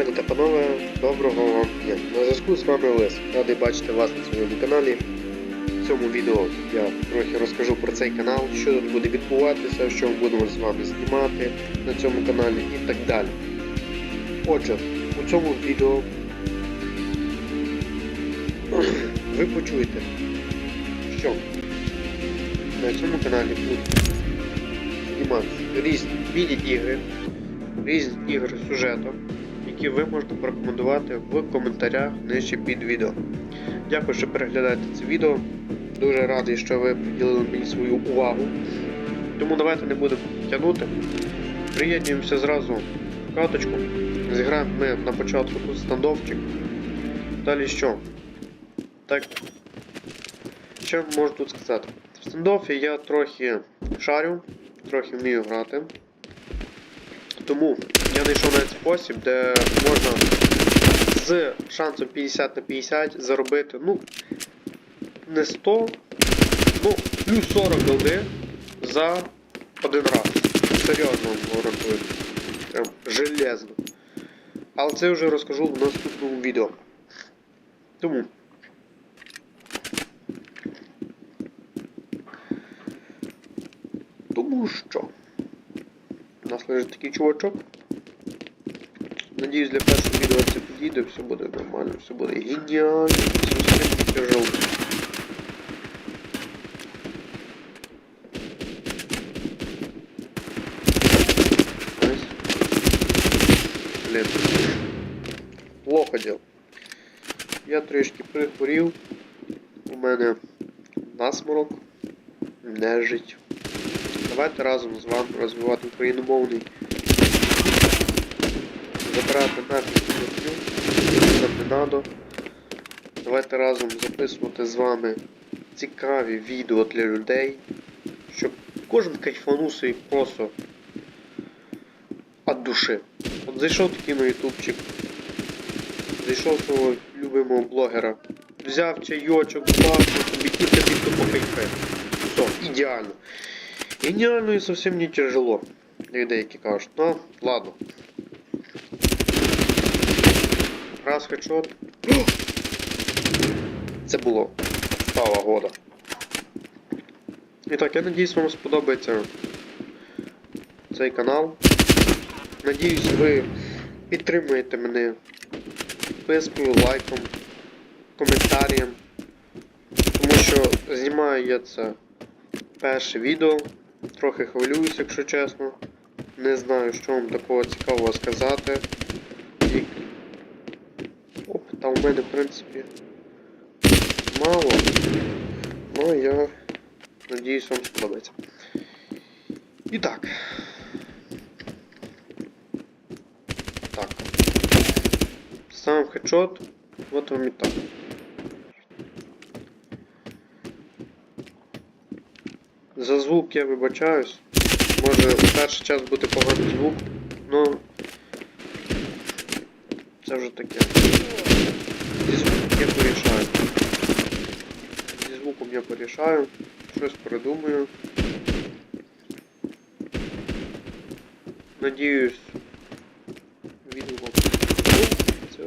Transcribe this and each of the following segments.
Пані та панове, доброго вам дня. На зв'язку з вами Олес. Радий бачити вас на своєму каналі. В цьому відео я трохи розкажу про цей канал, що тут буде відбуватися, що будемо з вами знімати на цьому каналі і так далі. Отже, у цьому відео ви почуєте, що на цьому каналі будуть зніматися різні міні-ігри, різні ігри з сюжетом, які ви можете порекомендувати в коментарях нижче під відео. Дякую, що переглядаєте це відео. Дуже радий, що ви приділили мені свою увагу. Тому давайте не будемо тягнути. Приєднуємося зразу в каточку. Зіграємо ми на початку тут стандовчик. Далі що? Так. Що можу тут сказати? В стендофі я трохи шарю, трохи вмію грати. Тому я знайшов навіть спосіб, де можна з шансом 50 на 50 заробити, ну, не 100, ну, плюс 40 голди за один раз. Серйозно гарантую. Прям железно. Але це вже розкажу в наступному відео. Тому. Тому що. У нас лежить такий чувачок. Надіюсь, для першого відео це підійде, все буде нормально, все буде геніально, все. Ось. Блін. Плохо діл. Я трішки прихворів. У мене насморок. Нежить. Давайте разом з вами розвивати україномовний. Забирати нафіг не надо. Давайте разом записувати з вами цікаві відео для людей, щоб кожен кайфанув собі просто від душі. От зайшов такий на ютубчик, зайшов свого любимого блогера, взяв чайочок, бахнув, собі і тобі тупо кайфе. Все, ідеально. Гениально и совсем не тяжело. Як деякі кажуть. Ну, ладно. Раз хедшот. Це було стала года. І так, я надіюсь, вам сподобається цей канал. Надіюсь, ви підтримуєте мене підпискою, лайком, коментарем. Тому що знімаю я це перше відео. Трохи хвилююсь, якщо чесно. Не знаю, що вам такого цікавого сказати. І... Опита у мене, в принципі, мало. Ну, я надіюсь, вам сподобається. І так. Так. Сам хедшот. Вот вам і так. За звук я вибачаюсь. Може в перший час буде поганий звук, но це вже таке. Зі звуком я порішаю. Зі звуком я порішаю, щось придумаю. Надіюсь, відео вам сподобається.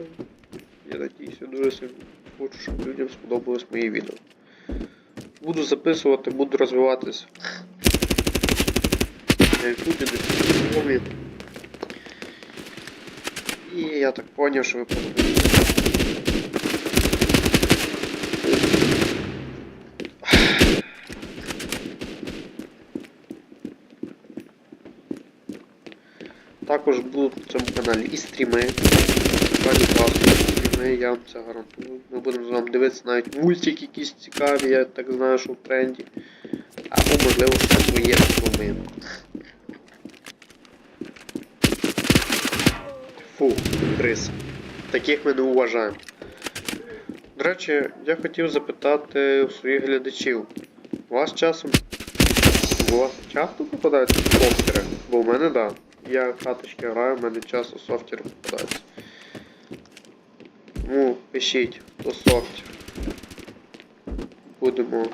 Я надіюсь, я дуже сильно хочу, щоб людям сподобалось мої відео. Буду записувати, буду розвиватись на ютубі, на фільмі. І я так поняв, що ви подобаєтесь. Також будуть в цьому каналі і стріми. Стріми, я вам це гарантую. Ми будемо з вами дивитися навіть мультики якісь цікаві, я так знаю, що в тренді. Або можливо ще своє думаємо. Фу, крис. Таких ми не вважаємо. До речі, я хотів запитати у своїх глядачів. У вас часом. У вас часто попадаються софтери? Бо у мене так. Да. Я в каточки граю, в мене часто софтери попадаються. Тому пишіть, хто софтер. Будемо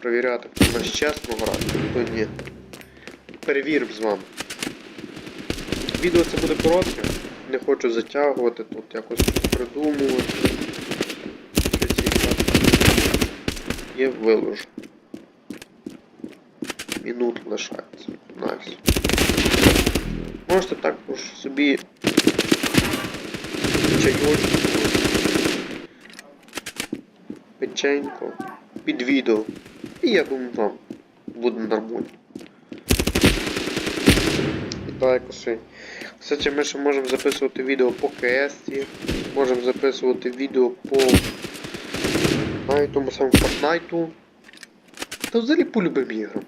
перевіряти, хто у нас чесно грає, хто ні. Перевіримо з вами. Відео це буде коротке, не хочу затягувати тут, якось щось придумувати. Є виложу. Минут лишається. Найс. Можете також собі чайочку, печенько під відео. І я думаю, вам буде нормально. І так, ось. Кстати, ми ще можемо записувати відео по КС, можемо записувати відео по навіть тому самому Fortnite. Та взагалі по любим іграм.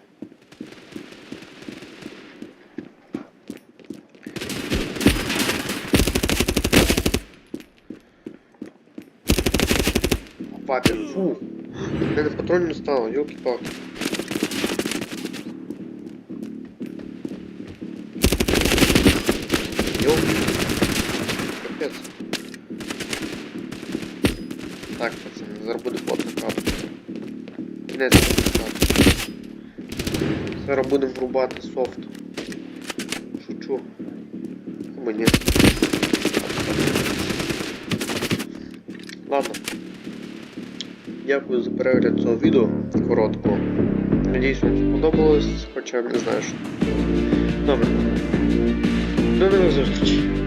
Папі, фу. У мене патронів не стало, йолки-палки. Йолки. Капець. Так, пацани, зараз буде бот накатувати. Кінець. Зараз будемо врубати софт. Шучу. Або ні. Ладно. Дякую за перегляд цього відео короткого. Надіюсь, вам сподобалось, хоча не знаю що. Добре. До нових зустрічей.